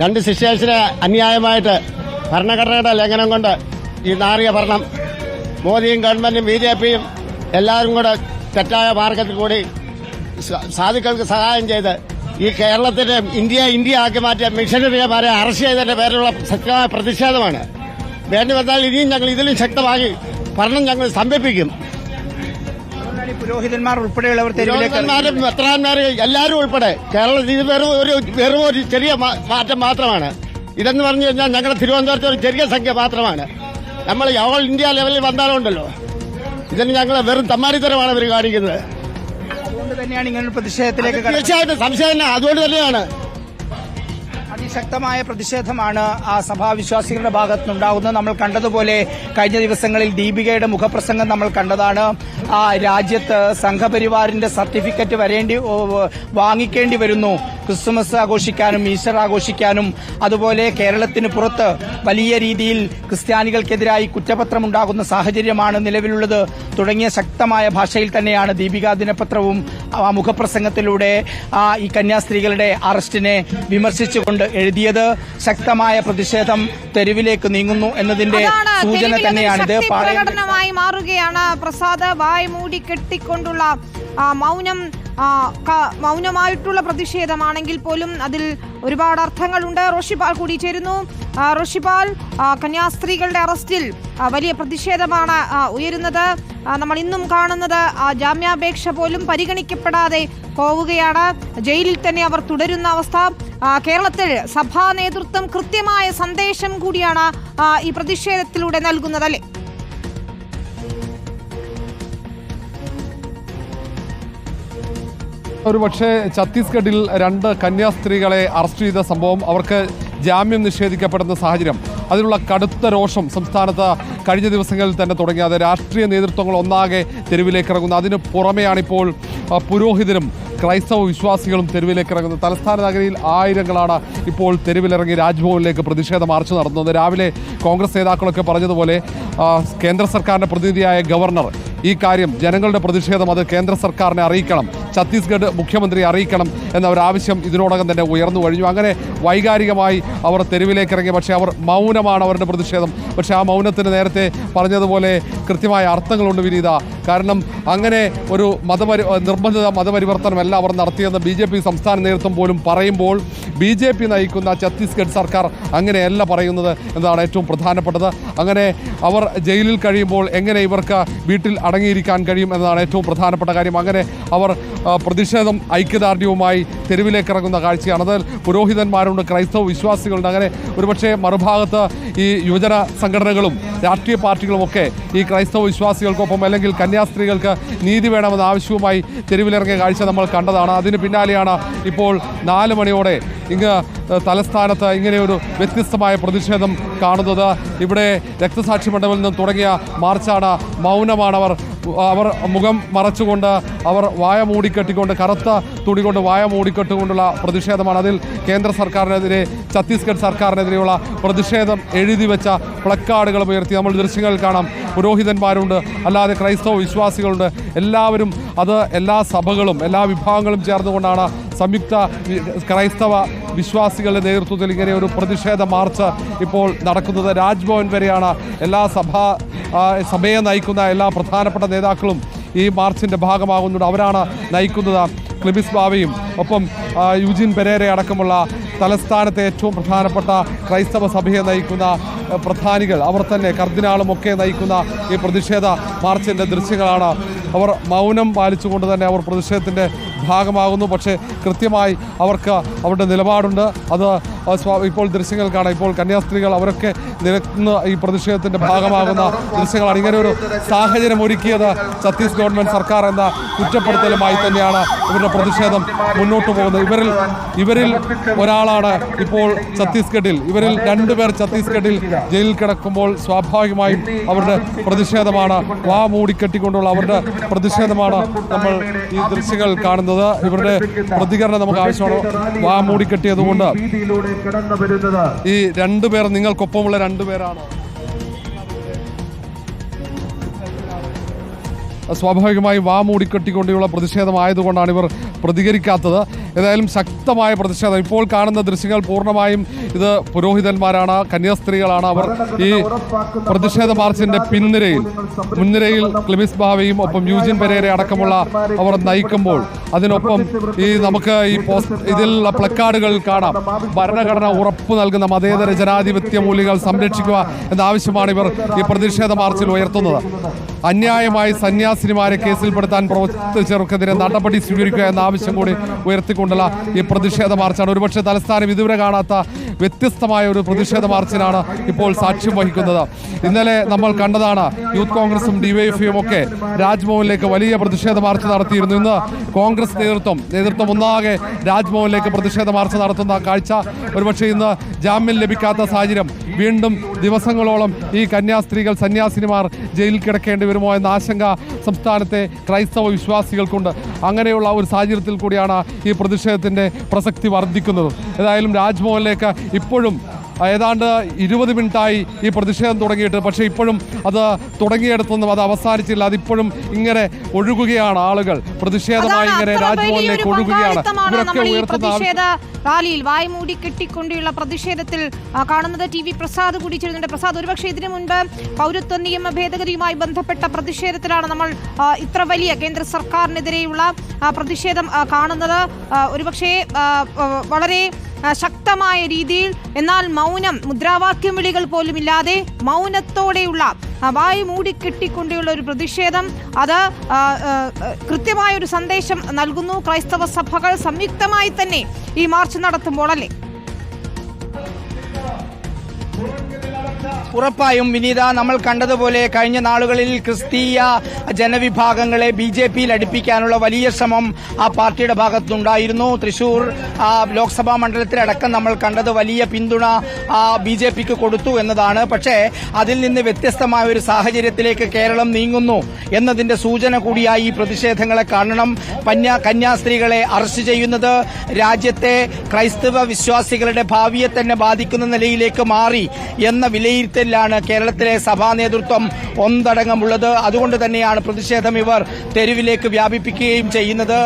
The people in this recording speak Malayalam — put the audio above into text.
രണ്ട് സിസ്റ്റേഴ്സിനെ അന്യായമായിട്ട് ഭരണഘടനയുടെ ലംഘനം കൊണ്ട് ഈ നാറിയ ഭരണം. മോദിയും ഗവൺമെന്റും ബി ജെ പിയും എല്ലാവരും കൂടെ തെറ്റായ മാർഗത്തിൽ കൂടി സാധുക്കൾക്ക് സഹായം ചെയ്ത് ഈ കേരളത്തിന്റെ ഇന്ത്യ ഇന്ത്യ ആക്കി മാറ്റിയ മിഷനറിമാരെ അറസ്റ്റ് ചെയ്തതിന്റെ പേരിലുള്ള ശക്തമായ പ്രതിഷേധമാണ്. വേണ്ടി വന്നാൽ ഇനിയും ഞങ്ങൾ ഇതിലും ശക്തമായി ഭരണം ഞങ്ങൾ ഈ പുരോഹിതന്മാർ ഉൾപ്പെടെയുള്ളവർ പുരോഹിതന്മാരും മെത്രാന്മാരും എല്ലാവരും ഉൾപ്പെടെ. കേരളത്തിൽ ഇത് വെറും ഒരു വെറും ഒരു ചെറിയ മാറ്റം മാത്രമാണ്. ഇതെന്ന് പറഞ്ഞു കഴിഞ്ഞാൽ ഞങ്ങളുടെ തിരുവനന്തപുരത്ത് ഒരു ചെറിയ സംഖ്യ മാത്രമാണ്. നമ്മൾ ഓൾ ഇന്ത്യ ലെവലിൽ വന്നാലുണ്ടല്ലോ. ഇതിന് ഞങ്ങൾ വെറും തമ്മാരിത്തരമാണ് ഇവർ കാണിക്കുന്നത്. അതുകൊണ്ട് തന്നെയാണ് ഇങ്ങനെ പ്രതിഷേധത്തിലേക്ക് തീർച്ചയായിട്ടും സംശയം തന്നെ. അതുകൊണ്ട് തന്നെയാണ്. അതിശക്തമായ പ്രതിഷേധമാണ് ആ സഭാവിശ്വാസികളുടെ ഭാഗത്തുനിന്നുണ്ടാകുന്നത്. നമ്മൾ കണ്ടതുപോലെ കഴിഞ്ഞ ദിവസങ്ങളിൽ ദീപികയുടെ മുഖപ്രസംഗം നമ്മൾ കണ്ടതാണ്. ആ രാജ്യത്ത് സംഘപരിവാറിന്റെ സർട്ടിഫിക്കറ്റ് വരേണ്ടി വാങ്ങിക്കേണ്ടി വരുന്നു. ക്രിസ്തുമസ് ആഘോഷിക്കാനും ഈസ്റ്റർ ആഘോഷിക്കാനും അതുപോലെ കേരളത്തിന് പുറത്ത് വലിയ രീതിയിൽ ക്രിസ്ത്യാനികൾക്കെതിരായി കുറ്റപത്രമുണ്ടാകുന്ന സാഹചര്യമാണ് നിലവിലുള്ളത്. തുടങ്ങിയ ശക്തമായ ഭാഷയിൽ തന്നെയാണ് ദീപിക ദിനപത്രവും ആ മുഖപ്രസംഗത്തിലൂടെ ആ ഈ കന്യാസ്ത്രീകളുടെ അറസ്റ്റിനെ വിമർശിച്ചുകൊണ്ട് എഴുതിയത്. ശക്തമായ പ്രതിഷേധം തെരുവിലേക്ക് നീങ്ങുന്നു എന്നതിന്റെ സൂചന തന്നെയാണിത്. മാറുകയാണ്. പ്രസാദ് വായ്മൂടി കെട്ടിക്കൊണ്ടുള്ള മൗനം മൗനമായിട്ടുള്ള പ്രതിഷേധമാണെങ്കിൽ പോലും അതിൽ ഒരുപാട് അർത്ഥങ്ങളുണ്ട്. റോഷിപാൽ കൂടി ചേരുന്നു. റോഷിപാൽ കന്യാസ്ത്രീകളുടെ അറസ്റ്റിൽ വലിയ പ്രതിഷേധമാണ് ഉയരുന്നത്. നമ്മൾ ഇന്നും കാണുന്നത് ജാമ്യാപേക്ഷ പോലും പരിഗണിക്കപ്പെടാതെ പോവുകയാണ്. ജയിലിൽ തന്നെ അവർ തുടരുന്ന അവസ്ഥ. കേരളത്തിൽ സഭാ നേതൃത്വം കൃത്യമായ സന്ദേശം കൂടിയാണ് ഈ പ്രതിഷേധത്തിലൂടെ നൽകുന്നത് അല്ലേ? ഒരു പക്ഷേ ഛത്തീസ്ഗഡിൽ രണ്ട് കന്യാസ്ത്രീകളെ അറസ്റ്റ് ചെയ്ത സംഭവം അവർക്ക് ജാമ്യം നിഷേധിക്കപ്പെടുന്ന സാഹചര്യം. അതിനുള്ള കടുത്ത രോഷം സംസ്ഥാനത്ത് കഴിഞ്ഞ ദിവസങ്ങളിൽ തന്നെ തുടങ്ങിയത് രാഷ്ട്രീയ നേതൃത്വങ്ങൾ ഒന്നാകെ തെരുവിലേക്ക് ഇറങ്ങുന്നു. അതിന് പുറമെയാണിപ്പോൾ പുരോഹിതരും ക്രൈസ്തവ വിശ്വാസികളും തെരുവിലേക്ക് ഇറങ്ങുന്നത് തലസ്ഥാന നഗരിയിൽ ആയിരങ്ങളാണ് ഇപ്പോൾ തെരുവിലിറങ്ങി രാജ്ഭവനിലേക്ക് പ്രതിഷേധ മാർച്ച് നടത്തുന്നത് രാവിലെ കോൺഗ്രസ് നേതാക്കളൊക്കെ പറഞ്ഞതുപോലെ കേന്ദ്ര സർക്കാരിന്റെ പ്രതിനിധിയായ ഗവർണർ ഈ കാര്യം ജനങ്ങളുടെ പ്രതിഷേധം അത് കേന്ദ്ര സർക്കാരിനെ അറിയിക്കണം. ഛത്തീസ്ഗഡ് മുഖ്യമന്ത്രിയെ അറിയിക്കണം എന്ന ഒരാവശ്യം ഇതിനോടകം തന്നെ ഉയർന്നു കഴിഞ്ഞു. അങ്ങനെ വൈകാരികമായി അവർ തെരുവിലേക്ക് ഇറങ്ങി. പക്ഷേ അവർ മൗനമാണ് അവരുടെ പ്രതിഷേധം. പക്ഷേ ആ മൗനത്തിന് നേരത്തെ പറഞ്ഞതുപോലെ കൃത്യമായ അർത്ഥങ്ങളുണ്ട് വിനീത. കാരണം അങ്ങനെ ഒരു മതപരി നിർബന്ധിത മതപരിവർത്തനമല്ല അവർ നടത്തിയെന്ന് ബി ജെ പി സംസ്ഥാന നേതൃത്വം പോലും പറയുമ്പോൾ ബി ജെ പി നയിക്കുന്ന ഛത്തീസ്ഗഡ് സർക്കാർ അങ്ങനെയല്ല പറയുന്നത് എന്നതാണ് ഏറ്റവും പ്രധാനപ്പെട്ടത്. അങ്ങനെ അവർ ജയിലിൽ കഴിയുമ്പോൾ എങ്ങനെ ഇവർക്ക് വീട്ടിൽ അടങ്ങിയിരിക്കാൻ കഴിയും എന്നതാണ് ഏറ്റവും പ്രധാനപ്പെട്ട കാര്യം. അങ്ങനെ അവർ പ്രതിഷേധം ഐക്യദാർഢ്യവുമായി തെരുവിലേക്ക് ഇറങ്ങുന്ന കാഴ്ചയാണ്. അതിൽ പുരോഹിതന്മാരുണ്ട് ക്രൈസ്തവ വിശ്വാസികളുണ്ട്. അങ്ങനെ ഒരുപക്ഷെ മറുഭാഗത്ത് ഈ യുവജന സംഘടനകളും രാഷ്ട്രീയ പാർട്ടികളുമൊക്കെ ഈ ക്രൈസ്തവ വിശ്വാസികൾക്കൊപ്പം അല്ലെങ്കിൽ കന്യാസ്ത്രീകൾക്ക് നീതി വേണമെന്ന ആവശ്യവുമായി തെരുവിലിറങ്ങിയ കാഴ്ച നമ്മൾ കണ്ടതാണ്. അതിന് പിന്നാലെയാണ് ഇപ്പോൾ നാല് മണിയോടെ ഇങ്ങ് തലസ്ഥാനത്ത് ഇങ്ങനെയൊരു വ്യത്യസ്തമായ പ്രതിഷേധം കാണുന്നത്. ഇവിടെ രക്തസാക്ഷി മണ്ഡപത്തിൽ നിന്നും തുടങ്ങിയ മാർച്ചാണ് മൗനമാണ് അവർ അവർ മുഖം മറച്ചുകൊണ്ട് അവർ വായ മൂടിക്കെട്ടിക്കൊണ്ട് കറുത്ത തുണി കൊണ്ട് വായ മൂടിക്കെട്ടുകൊണ്ടുള്ള പ്രതിഷേധമാണ്. അതിൽ കേന്ദ്ര സർക്കാരിനെതിരെ ഛത്തീസ്ഗഡ് സർക്കാരിനെതിരെയുള്ള പ്രതിഷേധം എഴുതി വെച്ച പ്ലക്കാർഡുകൾ ഉയർത്തി. നമ്മൾ ദൃശ്യങ്ങളിൽ കാണാം പുരോഹിതന്മാരുണ്ട് അല്ലാതെ ക്രൈസ്തവ വിശ്വാസികളുണ്ട്. എല്ലാവരും അത് എല്ലാ സഭകളും എല്ലാ വിഭാഗങ്ങളും ചേർന്നുകൊണ്ടാണ് സംയുക്ത ക്രൈസ്തവ വിശ്വാസികളുടെ നേതൃത്വത്തിൽ ഇങ്ങനെ ഒരു പ്രതിഷേധ മാർച്ച് ഇപ്പോൾ നടക്കുന്നത്. രാജ്ഭവൻ വരെയാണ് എല്ലാ സഭാ സഭയെ നയിക്കുന്ന എല്ലാ പ്രധാനപ്പെട്ട നേതാക്കളും ഈ മാർച്ചിന്റെ ഭാഗമാകുന്നുണ്ട്. അവരാണ് നയിക്കുന്നത് ക്ലിബിസ് ബാവയും. ഒപ്പം യുജിൻ പെരേര അടക്കമുള്ള തലസ്ഥാനത്തെ ഏറ്റവും പ്രധാനപ്പെട്ട ക്രൈസ്തവ സഭയെ നയിക്കുന്ന പ്രധാനികൾ. അവർ തന്നെ കർദിനാളും ഒക്കെ നയിക്കുന്ന ഈ പ്രതിഷേധ മാർച്ചിന്റെ ദൃശ്യങ്ങളാണ്. അവർ മൗനം പാലിച്ചുകൊണ്ട് തന്നെ അവർ പ്രതിഷേധത്തിന്റെ ഭാഗമാകുന്നു. പക്ഷേ കൃത്യമായി അവർക്ക് അവരുടെ നിലപാടുണ്ട്. അത് ഇപ്പോൾ ദൃശ്യങ്ങൾ കാണാം ഇപ്പോൾ കന്യാസ്ത്രീകൾ അവരൊക്കെ നിരക്കുന്ന ഈ പ്രതിഷേധത്തിന്റെ ഭാഗമാകുന്ന ദൃശ്യങ്ങളാണ്. ഇങ്ങനെ ഒരു സാഹചര്യം ഒരുക്കിയത് ഛത്തീസ് ഗവൺമെന്റ് സർക്കാർ എന്ന കുറ്റപ്പെടുത്തലുമായി തന്നെയാണ് ഇവരുടെ പ്രതിഷേധം മുന്നോട്ട് പോകുന്നത്. ഇവരിൽ ഇവരിൽ ഒരാളാണ് ഇപ്പോൾ ഛത്തീസ്ഗഡിൽ. ഇവരിൽ രണ്ടുപേർ ഛത്തീസ്ഗഡിൽ ജയിലിൽ കിടക്കുമ്പോൾ സ്വാഭാവികമായും അവരുടെ പ്രതിഷേധമാണ്. വാ മൂടിക്കെട്ടിക്കൊണ്ടുള്ള അവരുടെ പ്രതിഷേധമാണ് നമ്മൾ ഈ ദൃശ്യങ്ങൾ കാണുന്നത്. ഇവരുടെ പ്രതികരണം നമുക്ക് ആവശ്യമാണ്. വാ മൂടിക്കെട്ടിയതുകൊണ്ട് ഈ രണ്ടുപേർ നിങ്ങൾക്കൊപ്പമുള്ള രണ്ടുപേരാണ് സ്വാഭാവികമായും വാ മൂടിക്കെട്ടിക്കൊണ്ടുള്ള പ്രതിഷേധമായതുകൊണ്ടാണ് ഇവർ പ്രതികരിക്കാത്തത്. ഏതായാലും ശക്തമായ പ്രതിഷേധം. ഇപ്പോൾ കാണുന്ന ദൃശ്യങ്ങൾ പൂർണമായും ഇത് പുരോഹിതന്മാരാണ് കന്യാസ്ത്രീകളാണ്. അവർ ഈ പ്രതിഷേധ മാർച്ചിന്റെ പിൻനിരയിൽ മുൻനിരയിൽ ക്ലിമിസ് ഭാവയും ഒപ്പം യൂജിൻ പെരേര അടക്കമുള്ള അവർ നയിക്കുമ്പോൾ അതിനൊപ്പം ഈ നമുക്ക് ഈ പോസ്റ്റ് ഇതിലുള്ള പ്ലക്കാർഡുകൾ കാണാം. ഭരണഘടന ഉറപ്പ് നൽകുന്ന മതേതര ജനാധിപത്യ മൂല്യങ്ങൾ സംരക്ഷിക്കുക എന്ന ആവശ്യമാണ് ഇവർ ഈ പ്രതിഷേധ മാർച്ചിൽ ഉയർത്തുന്നത്. അന്യായമായി സന്യാസിനിമാരെ കേസിൽപ്പെടുത്താൻ പ്രവർത്തിച്ചവർക്കെതിരെ നടപടി സ്വീകരിക്കുക എന്ന ആവശ്യം കൂടി ഉയർത്തിക്കൊണ്ടുള്ള ഈ പ്രതിഷേധ മാർച്ചാണ് ഒരുപക്ഷെ തലസ്ഥാനം ഇതുവരെ കാണാത്ത വ്യത്യസ്തമായ ഒരു പ്രതിഷേധ മാർച്ചിനാണ് ഇപ്പോൾ സാക്ഷ്യം വഹിക്കുന്നത്. ഇന്നലെ നമ്മൾ കണ്ടതാണ് യൂത്ത് കോൺഗ്രസും ഡിവൈഎഫ്ഐയും ഒക്കെ രാജ്ഭവനിലേക്ക് വലിയ പ്രതിഷേധ മാർച്ച് നടത്തിയിരുന്നു. ഇന്ന് കോൺഗ്രസ് നേതൃത്വം നേതൃത്വം ഒന്നാകെ രാജ്ഭവനിലേക്ക് പ്രതിഷേധ മാർച്ച് നടത്തുന്ന കാഴ്ച. ഒരുപക്ഷെ ഇന്ന് ജാമ്യം ലഭിക്കാത്ത സാഹചര്യം വീണ്ടും ദിവസങ്ങളോളം ഈ കന്യാസ്ത്രീകൾ സന്യാസിനിമാർ ജയിലിൽ കിടക്കേണ്ടി വരുമോ എന്ന ആശങ്ക സംസ്ഥാനത്തെ ക്രൈസ്തവ വിശ്വാസികൾക്കുണ്ട്. അങ്ങനെയുള്ള ഒരു സാഹചര്യത്തിൽ കൂടിയാണ് ഈ പ്രതിഷേധത്തിന്റെ പ്രസക്തി വർദ്ധിക്കുന്നത്. ഏതായാലും രാജ്ഭവനിലേക്ക് ഇപ്പോഴും ഏതാണ്ട് ഇരുപത് മിനിറ്റായി ഈ പ്രതിഷേധം തുടങ്ങിയിട്ട്. പക്ഷേ ഇപ്പോഴും അത് തുടങ്ങിയെടുത്തൊന്നും അത് അവസാനിച്ചില്ല. അതിപ്പോഴും ഇങ്ങനെ ഒഴുകുകയാണ് ആളുകൾ. പ്രതിഷേധമായി ഇങ്ങനെ രാജ്ഭവനിലേക്ക് ഒഴുകുകയാണ്. ഇവരൊക്കെ ഉയർത്തുന്ന റാലിയിൽ വായ്മൂടി കെട്ടിക്കൊണ്ടുള്ള പ്രതിഷേധത്തിൽ കാണുന്നത് ടി വി പ്രസാദ് കൂടി ചേരുന്നുണ്ട്. പ്രസാദ് ഒരുപക്ഷെ ഇതിനു മുൻപ് പൗരത്വ നിയമ ഭേദഗതിയുമായി ബന്ധപ്പെട്ട പ്രതിഷേധത്തിലാണ് നമ്മൾ ഇത്ര വലിയ കേന്ദ്ര സർക്കാരിനെതിരെയുള്ള പ്രതിഷേധം കാണുന്നത്. ഒരുപക്ഷെ വളരെ ശക്തമായ രീതിയിൽ. എന്നാൽ മൗനം മുദ്രാവാക്യം വിളികൾ പോലും ഇല്ലാതെ മൗനത്തോടെയുള്ള വായു മൂടിക്കെട്ടിക്കൊണ്ടുള്ള ഒരു പ്രതിഷേധം. അത് കൃത്യമായ ഒരു സന്ദേശം നൽകുന്നു. ക്രൈസ്തവ സഭകൾ സംയുക്തമായി തന്നെ ഈ മാർച്ച് നടത്തുമ്പോൾ അല്ലേ? ഉറപ്പായും വിനീത നമ്മൾ കണ്ടതുപോലെ കഴിഞ്ഞ നാളുകളിൽ ക്രിസ്തീയ ജനവിഭാഗങ്ങളെ ബി ജെ പിയിൽ അടുപ്പിക്കാനുള്ള വലിയ ശ്രമം ആ പാർട്ടിയുടെ ഭാഗത്തുനിന്നുണ്ടായിരുന്നു. തൃശൂർ ലോക്സഭാ മണ്ഡലത്തിലടക്കം നമ്മൾ കണ്ടത് വലിയ പിന്തുണ ബി ജെ പിക്ക് കൊടുത്തു എന്നതാണ്. പക്ഷേ അതിൽ നിന്ന് വ്യത്യസ്തമായ ഒരു സാഹചര്യത്തിലേക്ക് കേരളം നീങ്ങുന്നു എന്നതിന്റെ സൂചന കൂടിയായി ഈ പ്രതിഷേധങ്ങളെ കാണണം. പന്യ കന്യാസ്ത്രീകളെ അറസ്റ്റ് ചെയ്യുന്നത് രാജ്യത്തെ ക്രൈസ്തവ വിശ്വാസികളുടെ ഭാവിയെ തന്നെ ബാധിക്കുന്ന നിലയിലേക്ക് മാറി എന്ന വിലയിരുത്തലിലാണ് കേരളത്തിലെ സഭാ നേതൃത്വം ഒന്നടങ്കമുള്ളത് അതുകൊണ്ട് തന്നെയാണ് പ്രതിഷേധം ഇവർ തെരുവിലേക്ക് വ്യാപിപ്പിക്കുകയും ചെയ്യുന്നത്.